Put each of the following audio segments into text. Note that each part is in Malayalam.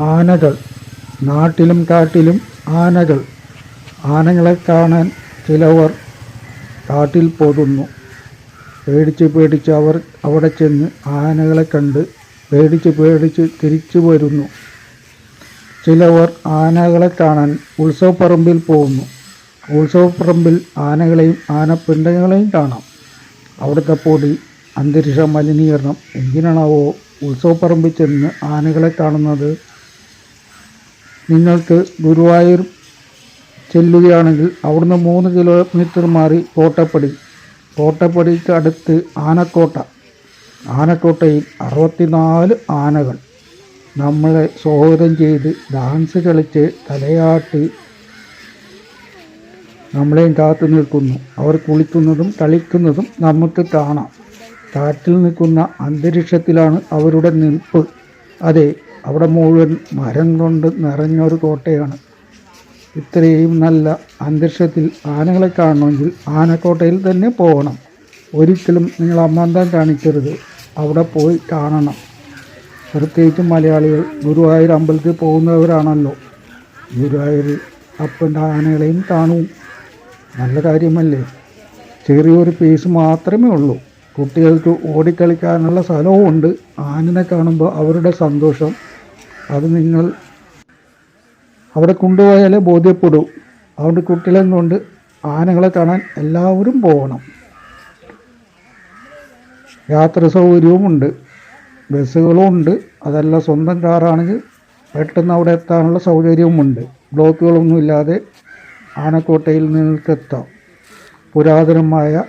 ആനകൾ. നാട്ടിലും കാട്ടിലും ആനകൾ. ആനകളെ കാണാൻ ചിലവർ കാട്ടിൽ പോകുന്നു. പേടിച്ച് പേടിച്ച് അവർ അവിടെ ചെന്ന് ആനകളെ കണ്ട് പേടിച്ച് പേടിച്ച് തിരിച്ചു വരുന്നു. ചിലവർ ആനകളെ കാണാൻ ഉത്സവപ്പറമ്പിൽ പോകുന്നു. ഉത്സവപ്പറമ്പിൽ ആനകളെയും ആനപ്പിണ്ടങ്ങളെയും കാണാം. അവിടുത്തെ പൊടി അന്തരീക്ഷ മലിനീകരണം എന്തിനാണാവോ ഉത്സവപ്പറമ്പിൽ ചെന്ന് ആനകളെ കാണുന്നത് നിങ്ങൾക്ക് ഗുരുവായൂർ ചെല്ലുകയാണെങ്കിൽ അവിടുന്ന് മൂന്ന് കിലോമീറ്റർ മാറി കോട്ടപ്പടി കോട്ടപ്പടിക്ക് അടുത്ത് ആനക്കോട്ട. ആനക്കോട്ടയിൽ അറുപത്തിനാല് ആനകൾ. നമ്മളെ സ്വാഗതം ചെയ്ത് ഡാൻസ് കളിച്ച് തലയാട്ടി നമ്മളെയും കാത്തു നിൽക്കുന്നു. അവർ കുളിക്കുന്നതും കളിക്കുന്നതും നമുക്ക് കാണാം. കാറ്റിൽ നിൽക്കുന്ന അന്തരീക്ഷത്തിലാണ് അവരുടെ നിൽപ്പ്. അതെ അവിടെ മുഴുവൻ മരം കൊണ്ട് നിറഞ്ഞൊരു കോട്ടയാണ്. ഇത്രയും നല്ല അന്തരീക്ഷത്തിൽ ആനകളെ കാണണമെങ്കിൽ ആനക്കോട്ടയിൽ തന്നെ പോകണം. ഒരിക്കലും നിങ്ങൾ അമ്മാന്തം കാണിക്കരുത്. അവിടെ പോയി കാണണം. പ്രത്യേകിച്ചും മലയാളികൾ ഗുരുവായൂർ അമ്പലത്തിൽ പോകുന്നവരാണല്ലോ. ഗുരുവായൂർ അപ്പന്റെ ആനകളെയും കാണും. നല്ല കാര്യമല്ലേ? ചെറിയൊരു പീസ് മാത്രമേ ഉള്ളൂ. കുട്ടികൾക്ക് ഓടിക്കളിക്കാനുള്ള സ്ഥലവും ഉണ്ട്. ആനനെ കാണുമ്പോൾ അവരുടെ സന്തോഷം അത് നിങ്ങൾ അവിടെ കൊണ്ടുപോയാലേ ബോധ്യപ്പെടൂ. അതുകൊണ്ട് കുട്ടികളെ കൊണ്ട് ആനകളെ കാണാൻ എല്ലാവരും പോകണം. യാത്ര സൗകര്യവുമുണ്ട്. ബസ്സുകളും ഉണ്ട്. അതല്ല സ്വന്തം കാറാണെങ്കിൽ പെട്ടെന്ന് അവിടെ എത്താനുള്ള സൗകര്യവുമുണ്ട്. ബ്ലോക്കുകളൊന്നും ഇല്ലാതെ ആനക്കോട്ടയിൽ നിങ്ങൾക്കെത്താം. പുരാതനമായ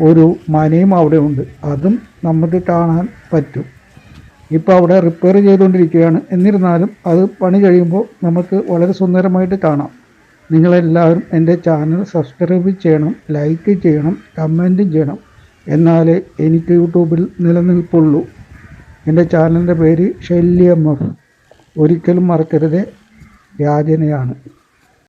ഒരു മനയും അവിടെ ഉണ്ട് അതും നമുക്ക് കാണാൻ പറ്റും. ഇപ്പോൾ അവിടെ റിപ്പയർ ചെയ്തുകൊണ്ടിരിക്കുകയാണ്. എന്നിരുന്നാലും അത് പണി കഴിയുമ്പോൾ നമുക്ക് വളരെ സുന്ദരമായിട്ട് കാണാം. നിങ്ങളെല്ലാവരും എന്റെ ചാനൽ സബ്സ്ക്രൈബ് ചെയ്യണം ലൈക്ക് ചെയ്യണം കമന്റും ചെയ്യണം. എന്നാലേ എനിക്ക് യൂട്യൂബിൽ നിലനിൽപ്പുള്ളൂ. എന്റെ ചാനലിന്റെ പേര് ഷെല്ലി എം എഫ് ഒരിക്കലും മറക്കരുത്. യാചനയാണ്